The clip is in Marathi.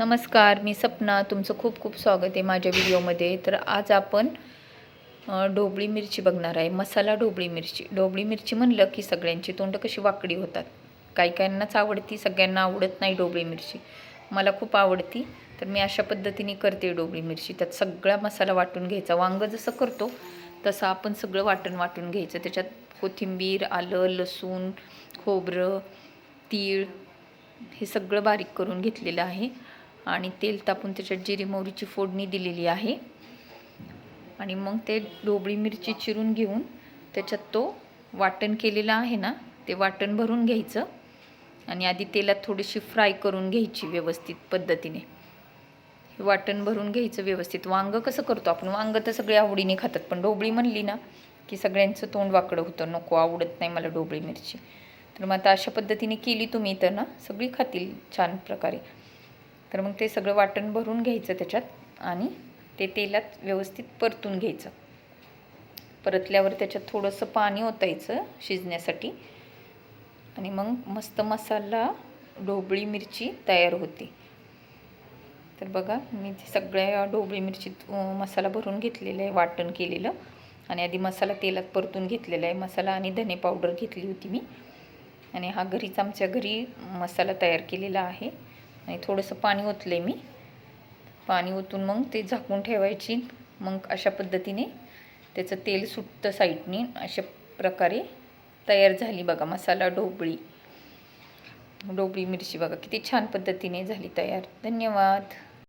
नमस्कार मी सपना. तुमचं खूप खूप स्वागत आहे माझ्या व्हिडिओमध्ये. तर आज आपण ढोबळी मिरची बघणार आहे. मसाला ढोबळी मिरची. ढोबळी मिरची म्हणलं की सगळ्यांची तोंड कशी वाकडी होतात. काही काहींनाच आवडती सगळ्यांना आवडत नाही ढोबळी मिरची. मला खूप आवडती. तर मी अशा पद्धतीने करते ढोबळी मिरची. त्यात सगळा मसाला वाटून घ्यायचा. वांग जसं करतो तसं आपण सगळं वाटण वाटून घ्यायचं. त्याच्यात कोथिंबीर आलं लसूण खोबरं तीळ हे सगळं बारीक करून घेतलेलं आहे. आणि तेल तापून त्याच्यात जिरी मोहरीची फोडणी दिलेली आहे. आणि मग ते ढोबळी मिरची चिरून घेऊन त्याच्यात तो वाटण केलेला आहे ना ते वाटण भरून घ्यायचं. आणि आधी तेलात थोडीशी फ्राय करून घ्यायची व्यवस्थित पद्धतीने. हे वाटण भरून घ्यायचं व्यवस्थित. वांग कसं करतो आपण? वांग तर सगळे आवडीने खातात पण ढोबळी म्हणली ना की सगळ्यांचं तोंड वाकडं होतं. नको आवडत नाही मला ढोबळी मिरची. तर मग आता अशा पद्धतीने केली तुम्ही तर ना सगळी खातील छान प्रकारे. तर मग ते सगळं वाटण भरून घ्यायचं त्याच्यात आणि ते तेलात व्यवस्थित परतून घ्यायचं. परतल्यावर त्याच्यात थोडंसं पाणी ओतायचं शिजण्यासाठी. आणि मग मस्त मसाला ढोबळी मिरची तयार होते. तर बघा मी ते सगळ्या ढोबळी मिरचीत मसाला भरून घेतलेला आहे वाटण केलेलं. आणि आधी मसाला तेलात परतून घेतलेला आहे. मसाला आणि धने पावडर घेतली होती मी. आणि हा घरीच आमच्या घरी मसाला तयार केलेला आहे. आणि थोडंसं पाणी ओतलं आहे मी. पाणी ओतून मग ते झाकून ठेवायची. मग अशा पद्धतीने त्याचं तेल सुटतं साईडने. अशा प्रकारे तयार झाली बघा मसाला ढोबळी. ढोबळी मिरची बघा किती छान पद्धतीने झाली तयार. धन्यवाद.